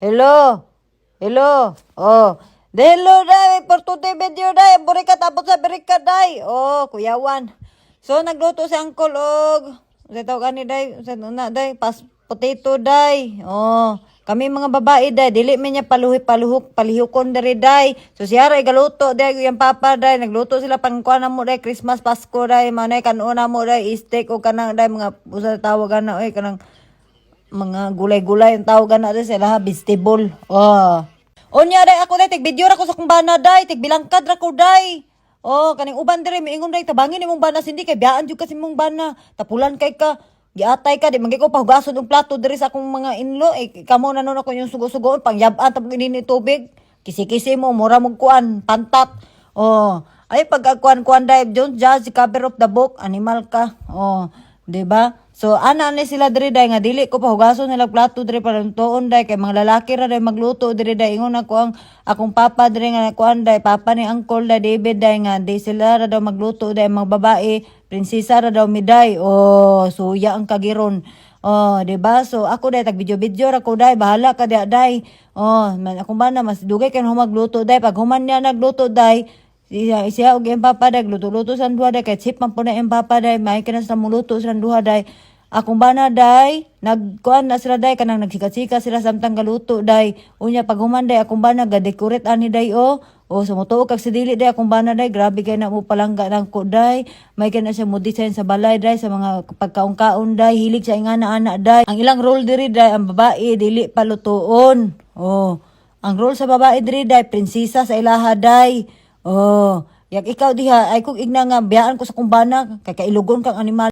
Hello? Hello? Oh. Hello, day. Today video, day. Burika tapos sa burika, day. Oh, kuyawan. So, nagluto si Uncle Og. Sa tawag ni day. Sa na, day. Pas potato, day. Oh. Kami mga babae, day. Dili man niya paluhi, paluhok, palihukon, dari, day. So, siya ray, galuto, day. Yung papa, day. Nagluto sila pang kuha na mo, day. Christmas, Pasko, day. Manay, kanuna mo, day. Steak o kanang, day. Mga, usa tawagan na, oy, kanang, mga gulay-gulay ang tawagan natin sila vegetable. Oh. Unya day ako day tig video ra ko sa kung bana day, tig bilangkad ra ko day. Oh, kaning uban dire miingon day tabangin imong bana sindi kay biyaan jud kasi imong bana. Tapulan kay ka. Giatay ka di manggi ko pahugason og plato dire sa akong mga inlo eh kamo na nun ako yung sugo-sugo pangyab-an tapos ini tubig. Kisi-kisi mo mura mong kuan pantat. Oh, ay pag kuan-kuan day Jones just cover of the book animal ka. Oh, di ba? So ana ni sila diri day nga dili ko pahugason nila plato diri para tuon day kay mga lalaki ra day magluto diri day ingon ako ang akong papa diri nga kuan day papa ni uncle day David day nga di sila ra daw magluto day mga babae prinsesa ra daw miday oh suya ang kagiron Oh, di ba? So ako day tag video-video ra ko day bahala ka day. Oh, man ako man na mas dugay kay magluto day pag human niya nagluto day siya siya og iyang papa day luto-luto sa duha day kay chip man po na iyang papa day may sa muluto sa duha day akong bana day nagkuan na sila day kanang nagsika-sika sila samtang galuto day unya pag human day akong bana ga-decorate ani day o o sa motuo kag si dili day akong bana day grabe kay na mo palangga nang ko day may kana siya mo design sa balay day sa mga pagkaon-kaon day hilig sa ingana ana day ang ilang role diri day ang babae dili palutuon oh ang role sa babae diri day prinsesa sa ilaha day oh yak ikaw diha ay kung igna nga biyaan ko sa kumbana kay kailugon kang animal